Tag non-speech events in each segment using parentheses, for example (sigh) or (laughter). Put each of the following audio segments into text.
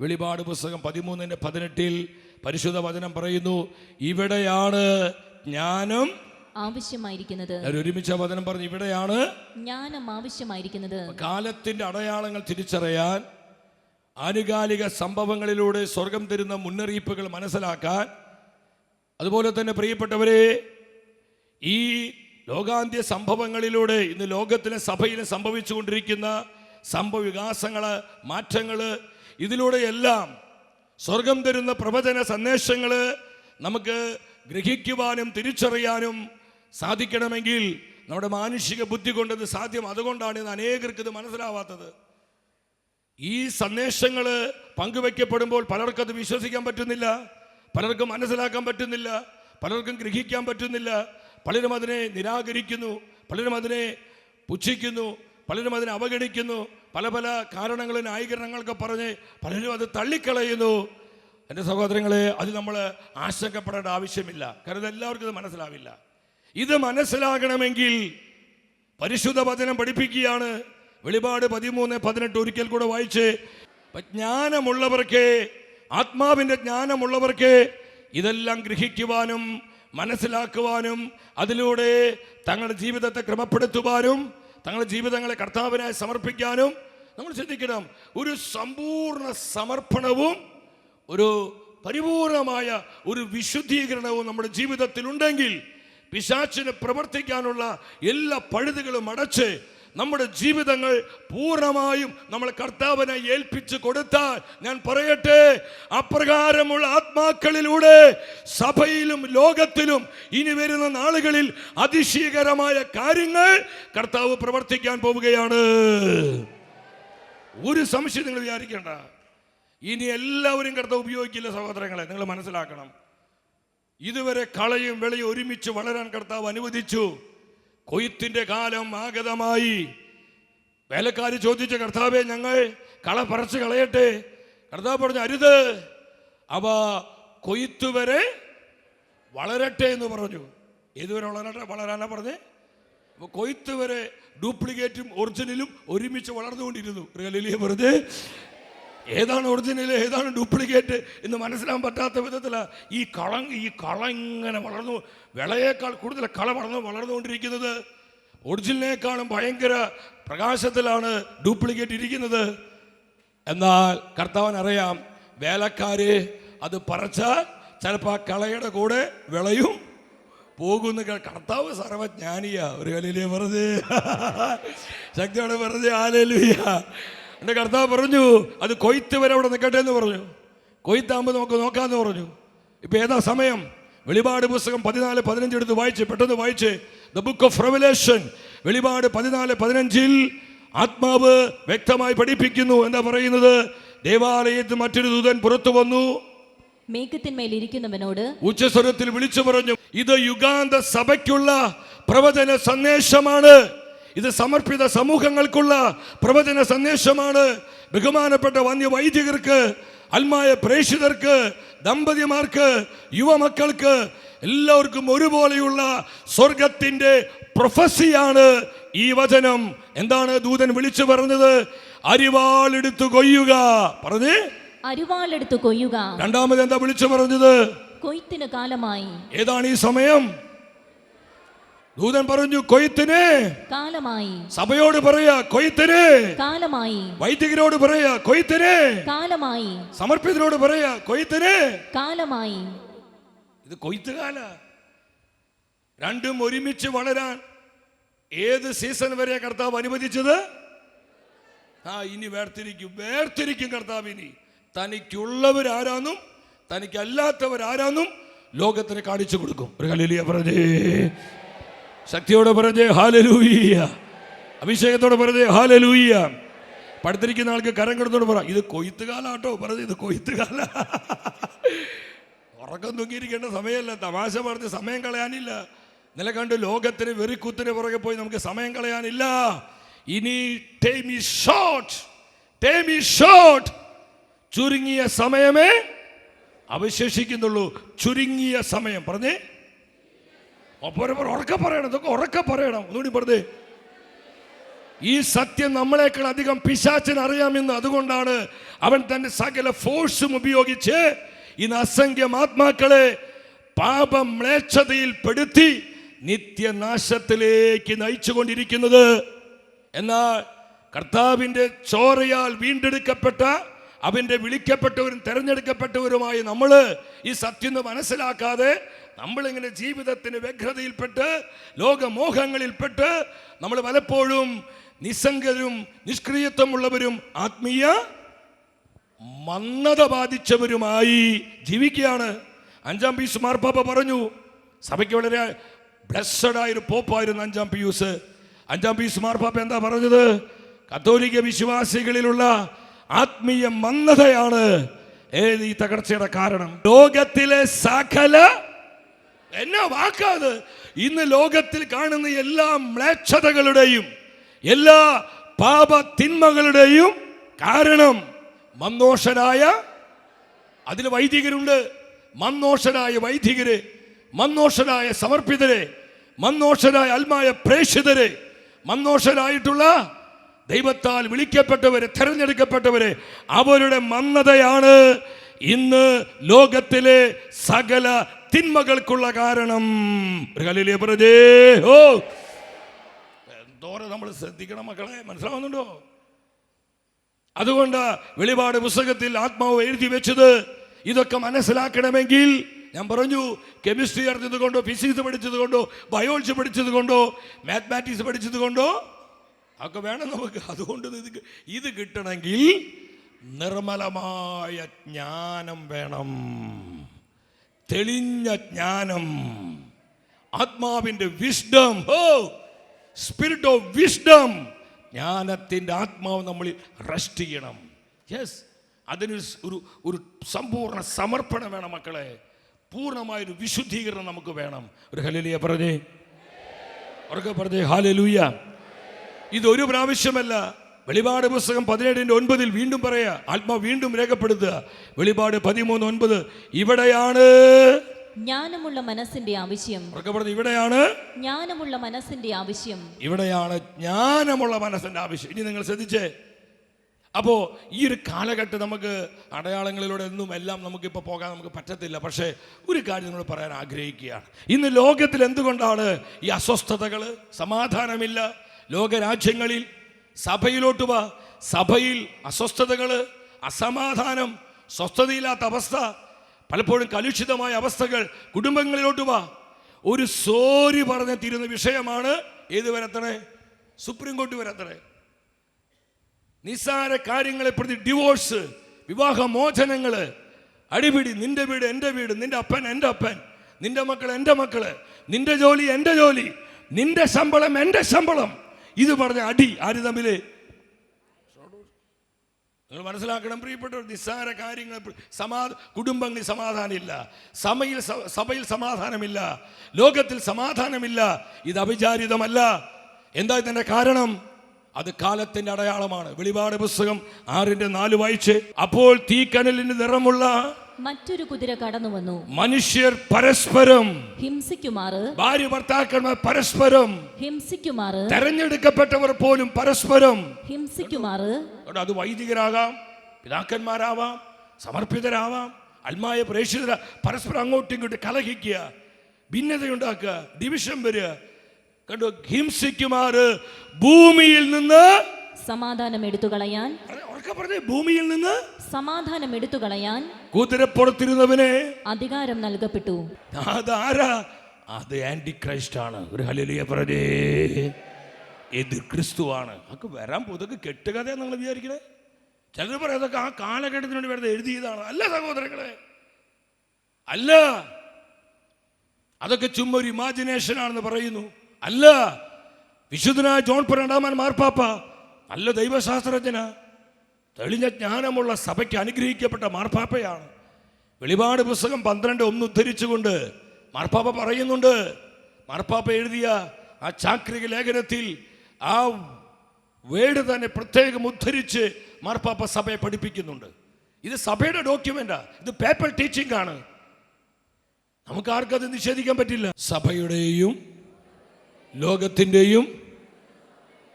വെളിപാട് പുസ്തകം പതിമൂന്നിന്റെ പതിനെട്ടിൽ പരിശുദ്ധ വചനം പറയുന്നു ഇവിടെയാണ് ജ്ഞാനം. ആവശ്യമായിരിക്കുന്നത്. ഒരുമിച്ച വചനം പറഞ്ഞു ഇവിടെയാണ് ജ്ഞാനം ആവശ്യമായിരിക്കുന്നത്. കാലത്തിന്റെ അടയാളങ്ങൾ തിരിച്ചറിയാൻ ആനുകാലിക സംഭവങ്ങളിലൂടെ സ്വർഗം തരുന്ന മുന്നറിയിപ്പുകൾ മനസ്സിലാക്കാൻ. അതുപോലെ തന്നെ പ്രിയപ്പെട്ടവരെ ഈ ലോകാന്ത്യ സംഭവങ്ങളിലൂടെ ഇന്ന് ലോകത്തിലെ സഭയിൽ സംഭവിച്ചുകൊണ്ടിരിക്കുന്ന സംഭവവികാസങ്ങൾ മാറ്റങ്ങൾ ഇതിലൂടെയെല്ലാം സ്വർഗം തരുന്ന പ്രവചന സന്ദേശങ്ങൾ നമുക്ക് ഗ്രഹിക്കുവാനും തിരിച്ചറിയാനും സാധിക്കണമെങ്കിൽ നമ്മുടെ മാനുഷിക ബുദ്ധി കൊണ്ടത് സാധ്യം അതുകൊണ്ടാണ് ഇന്ന് അനേകർക്ക് ഇത് മനസ്സിലാവാത്തത്. ഈ സന്ദേശങ്ങൾ പങ്കുവെക്കപ്പെടുമ്പോൾ പലർക്കത് വിശ്വസിക്കാൻ പറ്റുന്നില്ല പലർക്കും മനസ്സിലാക്കാൻ പറ്റുന്നില്ല പലർക്കും ഗ്രഹിക്കാൻ പറ്റുന്നില്ല. പലരും അതിനെ നിരാകരിക്കുന്നു പലരും അതിനെ പുച്ഛിക്കുന്നു പലരും അതിനെ അവഗണിക്കുന്നു. പല പല കാരണങ്ങളും ന്യായീകരണങ്ങളൊക്കെ പറഞ്ഞ് പലരും അത് തള്ളിക്കളയുന്നു. എന്റെ സഹോദരങ്ങളെ അത് നമ്മൾ ആശങ്കപ്പെടേണ്ട ആവശ്യമില്ല. കാരണം എല്ലാവർക്കും ഇത് മനസ്സിലാവില്ല. ഇത് മനസ്സിലാകണമെങ്കിൽ പരിശുദ്ധ വചനം പഠിപ്പിക്കുകയാണ്. വെളിപാട് പതിമൂന്ന് പതിനെട്ട് ഒരിക്കൽ കൂടെ വായിച്ച് ജ്ഞാനമുള്ളവർക്ക് ആത്മാവിന്റെ ജ്ഞാനമുള്ളവർക്ക് ഇതെല്ലാം ഗ്രഹിക്കുവാനും മനസ്സിലാക്കുവാനും അതിലൂടെ തങ്ങളുടെ ജീവിതത്തെ ക്രമപ്പെടുത്തുവാനും തങ്ങളുടെ ജീവിതങ്ങളെ കർത്താവിനായി സമർപ്പിക്കാനും നമ്മൾ ചിന്തിക്കണം ഒരു സമ്പൂർണ സമർപ്പണവും ഒരു പരിപൂർണമായ ഒരു വിശുദ്ധീകരണവും നമ്മുടെ ജീവിതത്തിൽ ഉണ്ടെങ്കിൽ പിശാച്ചിന് പ്രവർത്തിക്കാനുള്ള എല്ലാ പഴുതുകളും അടച്ച് നമ്മുടെ ജീവിതങ്ങൾ പൂർണമായും നമ്മൾ കർത്താവിനെ ഏൽപ്പിച്ച് കൊടുത്താൽ ഞാൻ പറയട്ടെ അപ്രകാരമുള്ള ആത്മാക്കളിലൂടെ സഭയിലും ലോകത്തിലും ഇനി വരുന്ന നാളുകളിൽ അതിശയകരമായ കാര്യങ്ങൾ കർത്താവ് പ്രവർത്തിക്കാൻ പോവുകയാണ്. ഒരു സംശയം നിങ്ങൾ വിചാരിക്കേണ്ട. ഇനി എല്ലാവരും കർത്താവ് ഉപയോഗിക്കില്ല സഹോദരങ്ങളെ നിങ്ങൾ മനസ്സിലാക്കണം. ഇതുവരെ കളയും വെളിയും ഒരുമിച്ച് വളരാൻ കർത്താവ് അനുവദിച്ചു. കൊയ്ത്തിന്റെ കാലം ആഗതമായി. വേലക്കാർ ചോദിച്ച കർത്താവെ ഞങ്ങൾ കള പറച്ച് കളയട്ടെ. കർത്താവ് പറഞ്ഞു അരുത്. അവ കൊയ്ത്തുവരെ വളരട്ടെ എന്ന് പറഞ്ഞു. ഏതുവരെ വളരട്ടെ? വളരാനാ പറഞ്ഞേ? അപ്പൊ കൊയ്ത്തുവരെ ഡ്യൂപ്ലിക്കേറ്റും ഒറിജിനലും ഒരുമിച്ച് വളർന്നുകൊണ്ടിരുന്നു. റിയലിയ പറഞ്ഞ് ഏതാണ് ഒറിജിനൽ ഏതാണ് ഡ്യൂപ്ലിക്കേറ്റ് എന്ന് മനസ്സിലാൻ പറ്റാത്ത വിധത്തിലാണ് ഈ കള ഈ കള ഇങ്ങനെ വളർന്നു വിളയേക്കാൾ കൂടുതൽ കള വളർന്നു വളർന്നുകൊണ്ടിരിക്കുന്നത്. ഒറിജിനലിനേക്കാളും ഭയങ്കര പ്രകാശത്തിലാണ് ഡ്യൂപ്ലിക്കേറ്റ് ഇരിക്കുന്നത്. എന്നാൽ കർത്താവൻ അറിയാം വേലക്കാര് അത് പറച്ചാൽ ചിലപ്പോൾ ആ കളയുടെ കൂടെ വിളയും. പോകുന്ന കർത്താവ് സർവജ്ഞാനിയ. ഒരു കലയിലേ വെറുതെ. (laughs) ശക്തിയോടെ വെറുതെ. ആലേലുയ എന്റെ കർത്താവ് പറഞ്ഞു അത് കൊയ്ത്ത് വരെ അവിടെ നിൽക്കട്ടെ എന്ന് പറഞ്ഞു. കൊയ്ത്താകുമ്പോൾ നമുക്ക് നോക്കാമെന്ന് പറഞ്ഞു. ഇപ്പം ഏതാ സമയം? വെളിപാട് പുസ്തകം പതിനാല് പതിനഞ്ച് എടുത്ത് വായിച്ച് പെട്ടെന്ന് വായിച്ച്. ദ ബുക്ക് ഓഫ് റെവലേഷൻ വെളിപാട് പതിനാല് പതിനഞ്ചിൽ ആത്മാവ് വ്യക്തമായി പഠിപ്പിക്കുന്നു. എന്താ പറയുന്നത്? ദേവാലയത്തിൽ മറ്റൊരു ദൂതൻ പുറത്തു വന്നു. മേഘത്തിന്മേൽ ഇരിക്കുന്നവനോട് ഉച്ചസ്വരത്തിൽ വിളിച്ചു പറഞ്ഞു ഇത് യുഗാന്ത സഭയ്ക്കുള്ള പ്രവചന സന്ദേശമാണ്. ഇത് സമർപ്പിത സമൂഹങ്ങൾക്കുള്ള പ്രവചന സന്ദേശമാണ്. ബഹുമാനപ്പെട്ട വന്യ വൈദികർക്ക് അൽമായ പ്രേക്ഷിതർക്ക് ദമ്പതിമാർക്ക് യുവമക്കൾക്ക് എല്ലാവർക്കും ഒരുപോലെയുള്ള സ്വർഗത്തിന്റെ പ്രൊഫസിയാണ് ഈ വചനം. എന്താണ് ദൂതൻ വിളിച്ചു പറഞ്ഞത്? അരിവാളെടുത്തു കൊയ്യുക. പറഞ്ഞേ. അരിവാളെടുത്തു കൊയ്യുക. രണ്ടാമത് എന്താ വിളിച്ചു പറഞ്ഞത്? കൊയ്ത്തിന് കാലമായി. ഏതാണ് ഈ സമയം? ദൂതൻ പറഞ്ഞു കൊയ്ത്തിന്. കാലമായി. സഭയോട് പറയാ കൊയ്ത്തിന്. കാലമായി. വൈദികരോട് പറയാ കൊയ്ത്തിന്. കാലമായി. സമർപ്പിതരോട് പറയാ കൊയ്ത്തിന്. കാലമായി. ഇത് കൊയ്ത്തുകാല. രണ്ടും ഒരുമിച്ച് വളരാൻ ഏത് സീസൺ വരെ കർത്താവ് അനുവദിച്ചത്? ആ ഇനി വേർതിരിക്കും വേർതിരിക്കും കർത്താവ് ഇനി. തനിക്കുള്ളവരാരാന്നും തനിക്കല്ലാത്തവരാരാന്നും ലോകത്തിന് കാണിച്ചു കൊടുക്കും. ഒരു കലിയ പറഞ്ഞേ. ശക്തിയോടെ പറഞ്ഞേ ഹാലലൂയ്യ. അഭിഷേകത്തോടെ പറഞ്ഞേ ഹാലലൂയ്യ. പടുത്തിരിക്കുന്ന ആൾക്ക് കരം കിടന്നോട് പറ. ഇത് കൊയ്ത്തുകാലാട്ടോ. പറഞ്ഞത് ഇത് കൊയ്ത്തുകാല. ഉറക്കം തൂങ്ങിയിരിക്കേണ്ട സമയമല്ല. തമാശ പറഞ്ഞ് സമയം കളയാനില്ല. നില കണ്ട് ലോകത്തിന് വെറിക്കുത്തിന് പുറകെ പോയി നമുക്ക് സമയം കളയാനില്ല. ഇനി ടൈം ഷോർട്ട്. Time short. ചുരുങ്ങിയ സമയമേ അവശേഷിക്കുന്നുള്ളൂ. ചുരുങ്ങിയ സമയം. പറഞ്ഞേ ഒപ്പം ഉറക്കെ പറയണം ഇതൊക്കെ ഉറക്കെ പറയണം. ഒന്നുകൂടി പറഞ്ഞേ. ഈ സത്യം നമ്മളെക്കാൾ അധികം പിശാച്ചൻ അറിയാമെന്ന് അതുകൊണ്ടാണ് അവൻ തന്റെ സകല ഫോഴ്സും ഉപയോഗിച്ച് ഇന്ന് അസംഖ്യം ആത്മാക്കളെ പാപം മ്ലേച്ഛതയിൽ പെടുത്തി നിത്യനാശത്തിലേക്ക് നയിച്ചുകൊണ്ടിരിക്കുന്നത്. എന്നാൽ കർത്താവിന്റെ ചോരയാൽ വീണ്ടെടുക്കപ്പെട്ട അവന്റെ വിളിക്കപ്പെട്ടവരും തിരഞ്ഞെടുക്കപ്പെട്ടവരുമായി നമ്മൾ ഈ സത്യം മനസ്സിലാക്കാതെ നമ്മളിങ്ങനെ ജീവിതത്തിന് വ്യഗ്രതയിൽപ്പെട്ട് ലോകമോഹങ്ങളിൽപ്പെട്ട് നമ്മൾ പലപ്പോഴും നിസ്സംഗരും നിഷ്ക്രിയത്വമുള്ളവരും ആത്മീയ മന്നത ബാധിച്ചവരുമായി ജീവിക്കുകയാണ്. അഞ്ചാം പീസ് മാർപ്പാപ്പ പറഞ്ഞു സഭയ്ക്ക് വളരെ ബ്ലസ്സഡ് ആയൊരു പോപ്പായിരുന്നു അഞ്ചാം പിയൂസ്. അഞ്ചാം പീസ് മാർപ്പാപ്പ എന്താ പറഞ്ഞത്? കത്തോലിക്ക വിശ്വാസികളിലുള്ള ആത്മീയ മന്നതയാണ് ഏത് ഈ തകർച്ചയുടെ കാരണം? ലോകത്തിലെ സകല എന്നാ വാക്കാത് ഇന്ന് ലോകത്തിൽ കാണുന്ന എല്ലാ മ്ലേച്ഛതകളുടെയും എല്ലാ പാപ തിന്മകളുടെയും കാരണം മന്നോഷനായ അതിൽ വൈദികരുണ്ട്. മന്നോഷനായ വൈദികര് മന്നോഷനായ സമർപ്പിതരെ മന്ദോഷരായ അൽമായ പ്രേക്ഷിതരെ മന്ദോഷരായിട്ടുള്ള ദൈവത്താൽ വിളിക്കപ്പെട്ടവരെ തെരഞ്ഞെടുക്കപ്പെട്ടവരെ അവരുടെ മന്ദതയാണ് ഇന്ന് ലോകത്തിലെ സകല തിന്മകൾക്കുള്ള കാരണം. ഒരു ഹല്ലേലൂയ പ്രജേ ഓ. എന്തോരം നമ്മൾ ശ്രദ്ധിക്കണം മക്കളെ മനസ്സിലാവുന്നുണ്ടോ? അതുകൊണ്ട് വെളിപാട് പുസ്തകത്തിൽ ആത്മാവ് എഴുതി വെച്ചത്. ഇതൊക്കെ മനസ്സിലാക്കണമെങ്കിൽ ഞാൻ പറഞ്ഞു കെമിസ്ട്രി അറിഞ്ഞത് കൊണ്ടോ ഫിസിക്സ് പഠിച്ചത് കൊണ്ടോ ബയോളജി പഠിച്ചത് കൊണ്ടോ മാത്മാറ്റിക്സ് പഠിച്ചത് കൊണ്ടോ ഒക്കെ വേണം നമുക്ക്. അതുകൊണ്ട് ഇത് ഇത് കിട്ടണമെങ്കിൽ നിർമ്മലമായ ജ്ഞാനം വേണം. തെളിഞ്ഞ ജ്ഞാനം. ആത്മാവിന്റെ wisdom O spirit of wisdom ജ്ഞാനത്തിന്റെ ആത്മാവ് നമ്മളിൽ റെസ്റ്റ് ചെയ്യണം. യെസ് അതിന് ഒരു ഒരു സമ്പൂർണ സമർപ്പണം വേണം മക്കളെ. പൂർണമായൊരു വിശുദ്ധീകരണം നമുക്ക് വേണം. ഒരു ഹലലിയ പറഞ്ഞേ. ഉറക്കെ പറഞ്ഞേ ഹാലലൂയ ഇതൊരു പ്രാവശ്യമല്ല. വെളിപാട് പുസ്തകം പതിനേഴിന്റെ ഒൻപതിൽ വീണ്ടും പറയാ ആത്മാ വീണ്ടും രേഖപ്പെടുത്തുക. വെളിപാട് പതിമൂന്ന് ഒൻപത് ഇവിടെയാണ്. ജ്ഞാനമുള്ള മനസ്സിന്റെ ആവശ്യം. ഇവിടെയാണ്. ജ്ഞാനമുള്ള മനസ്സിന്റെ ആവശ്യം. ഇവിടെയാണ് ജ്ഞാനമുള്ള മനസ്സിന്റെ ആവശ്യം. ഇനി നിങ്ങൾ ശ്രദ്ധിച്ചേ. അപ്പോൾ ഈ ഒരു കാലഘട്ടം നമുക്ക് അടയാളങ്ങളിലൂടെ ഒന്നും എല്ലാം നമുക്ക് നമുക്കിപ്പോൾ പോകാൻ നമുക്ക് പറ്റത്തില്ല. പക്ഷേ ഒരു കാര്യം നമ്മൾ പറയാൻ ആഗ്രഹിക്കുകയാണ്. ഇന്ന് ലോകത്തിൽ എന്തുകൊണ്ടാണ് ഈ അസ്വസ്ഥതകൾ സമാധാനമില്ല. ലോകരാജ്യങ്ങളിൽ സഭയിലോട്ട് വാ. സഭയിൽ അസ്വസ്ഥതകൾ അസമാധാനം സ്വസ്ഥതയില്ലാത്ത അവസ്ഥ പലപ്പോഴും കലുഷിതമായ അവസ്ഥകൾ കുടുംബങ്ങളിലോട്ട് വാ. ഒരു സോരി പറഞ്ഞ് തീരുന്ന വിഷയമാണ് ഏത് വരത്തണേ? Supreme court വരത്തണേ. നിസ്സാര കാര്യങ്ങളെ പ്രതി ഡിവോഴ്സ് വിവാഹമോചനങ്ങൾ അടിപിടി നിന്റെ വീട് എന്റെ വീട് നിന്റെ അപ്പൻ എന്റെ അപ്പൻ നിന്റെ മക്കൾ എന്റെ മക്കൾ നിന്റെ ജോലി എന്റെ ജോലി നിന്റെ ശമ്പളം എന്റെ ശമ്പളം. ഇത് പറഞ്ഞ അടി ആര് തമ്മിൽ? നിങ്ങൾ മനസ്സിലാക്കണം പ്രിയപ്പെട്ടവർ നിസ്സാര കാര്യങ്ങൾ സമാ കുടുംബങ്ങളിൽ സമാധാനമില്ല. സമയിൽ സഭയിൽ സമാധാനമില്ല. ലോകത്തിൽ സമാധാനമില്ല. ഇത് അവിചാരിതമല്ല. എന്താ ഇതിന്റെ കാരണം? അത് കാലത്തിന്റെ അടയാളമാണ്. വെളിപാട് പുസ്തകം ആറിന്റെ നാല് വായിച്ച് അപ്പോൾ തീക്കനലിന് നിറമുള്ള മറ്റൊരു കുതിര കടന്നു വന്നു. മനുഷ്യർ പരസ്പരം ഹിംസിക്കുമാറ്. ഭാര്യ ഭർത്താക്കന്മാർ പരസ്പരം ഹിംസിക്കുമാറ്. തെരഞ്ഞെടുക്കപ്പെട്ടവർ പോലും പരസ്പരം ഹിംസിക്കുമാറ്. അത് വൈദികരാകാം പിതാക്കന്മാരാവാം സമർപ്പിതരാവാം അൽമായ പ്രേക്ഷിതര പരസ്പരം അങ്ങോട്ടും ഇങ്ങോട്ടും കലഹിക്കുക ഭിന്നതയുണ്ടാക്കുക ഡിവിഷൻ വരിക. കണ്ടു? ഹിംസിക്കുമാറ് ഭൂമിയിൽ നിന്ന് സമാധാനം എടുത്തു കളയാൻ. ഉറക്കെ പറഞ്ഞേ ഭൂമിയിൽ നിന്ന് സമാധാനം എടുത്തു കളയാൻ കുതിരപ്പുറത്തിരുന്നവനെ അധികാരം നൽകപ്പെട്ടു. അതാരാ? അത് ആന്റി ക്രൈസ്റ്റ് ആണ് ഒരു ഹലിയ പറഞ്ഞേ എതിർ ക്രിസ്തുവാണ്. അതൊക്കെ വരാൻ പോകുന്നതൊക്കെ കെട്ടുകഥയാണ് നിങ്ങൾ വിചാരിക്കണേ. ചിലർ പറയാം അതൊക്കെ ആ കാലഘട്ടത്തിന് വേണ്ടി വെറുതെ എഴുതിയതാണ്. അല്ല സഹോദരങ്ങളെ അല്ല. അതൊക്കെ ചുമ്മാ ഒരു ഇമാജിനേഷൻ ആണെന്ന് പറയുന്നു. അല്ല. വിശുദ്ധനായ ജോൺ പരണ്ടാമൻ രണ്ടാമൻ മാർപ്പാപ്പ നല്ല ദൈവശാസ്ത്രജ്ഞന. തെളിഞ്ഞ ജ്ഞാനമുള്ള സഭയ്ക്ക് അനുഗ്രഹിക്കപ്പെട്ട മാർപ്പാപ്പയാണ്. വെളിപാട് പുസ്തകം പന്ത്രണ്ട് ഒന്ന് ഉദ്ധരിച്ചുകൊണ്ട് മാർപ്പാപ്പ പറയുന്നുണ്ട്. മാർപ്പാപ്പ എഴുതിയ ആ ചാക്രിക ലേഖനത്തിൽ ആ വേട് തന്നെ പ്രത്യേകം ഉദ്ധരിച്ച് മാർപ്പാപ്പ സഭയെ പഠിപ്പിക്കുന്നുണ്ട്. ഇത് സഭയുടെ ഡോക്യുമെന്റാ. ഇത് പേപ്പർ ടീച്ചിങ് ആണ് നമുക്ക് ആർക്കത് നിഷേധിക്കാൻ പറ്റില്ല. സഭയുടെയും ലോകത്തിന്റെയും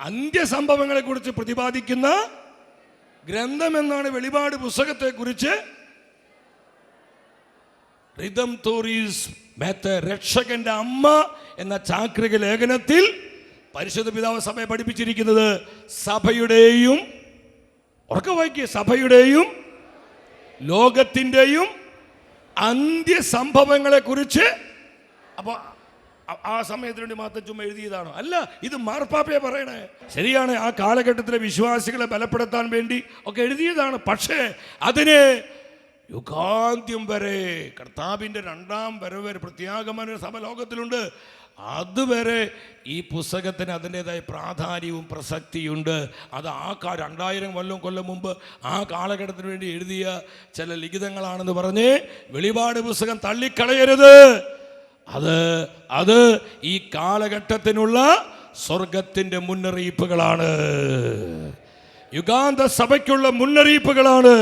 അന്ത്യസംഭവങ്ങളെ കുറിച്ച് പ്രതിപാദിക്കുന്ന ഗ്രന്ഥം എന്നാണ് വെളിപാട് പുസ്തകത്തെ കുറിച്ച് റിതം തോറീസ് മേത്ത രക്ഷകന്റെ അമ്മ എന്ന ചാക്രിക ലേഖനത്തിൽ പരിശുദ്ധ പിതാവ് സഭയെ പഠിപ്പിച്ചിരിക്കുന്നത് സഭയുടെയും ഉറക്ക വായിക്കുക സഭയുടെയും ലോകത്തിന്റെയും അന്ത്യസംഭവങ്ങളെ കുറിച്ച് അപ്പോൾ ആ സമയത്തിന് വേണ്ടി മാത്രം ചുമ്മാ എഴുതിയതാണോ? അല്ല ഇത് മാർപ്പാപ്പയെ പറയണേ. ശരിയാണ് ആ കാലഘട്ടത്തിലെ വിശ്വാസികളെ ബലപ്പെടുത്താൻ വേണ്ടി ഒക്കെ എഴുതിയതാണ്. പക്ഷേ അതിനെ യുഗാന്ത്യം വരെ കർത്താവിന്റെ രണ്ടാം വരവ് വരെ പ്രത്യാഗമന സഭ ലോകത്തിലുണ്ട്. അതുവരെ ഈ പുസ്തകത്തിന് അതിന്റെതായ പ്രാധാന്യവും പ്രസക്തിയുണ്ട്. അത് ആ കാ രണ്ടായിരം കൊല്ലം കൊല്ലം മുമ്പ് ആ കാലഘട്ടത്തിന് വേണ്ടി എഴുതിയ ചില ലിഖിതങ്ങളാണെന്ന് പറഞ്ഞ് വെളിപാട് പുസ്തകം തള്ളിക്കളയരുത്. അത് അത് ഈ കാലഘട്ടത്തിനുള്ള സ്വർഗത്തിന്റെ മുന്നറിയിപ്പുകളാണ്. യുഗാന്ത സഭയ്ക്കുള്ള മുന്നറിയിപ്പുകളാണ്.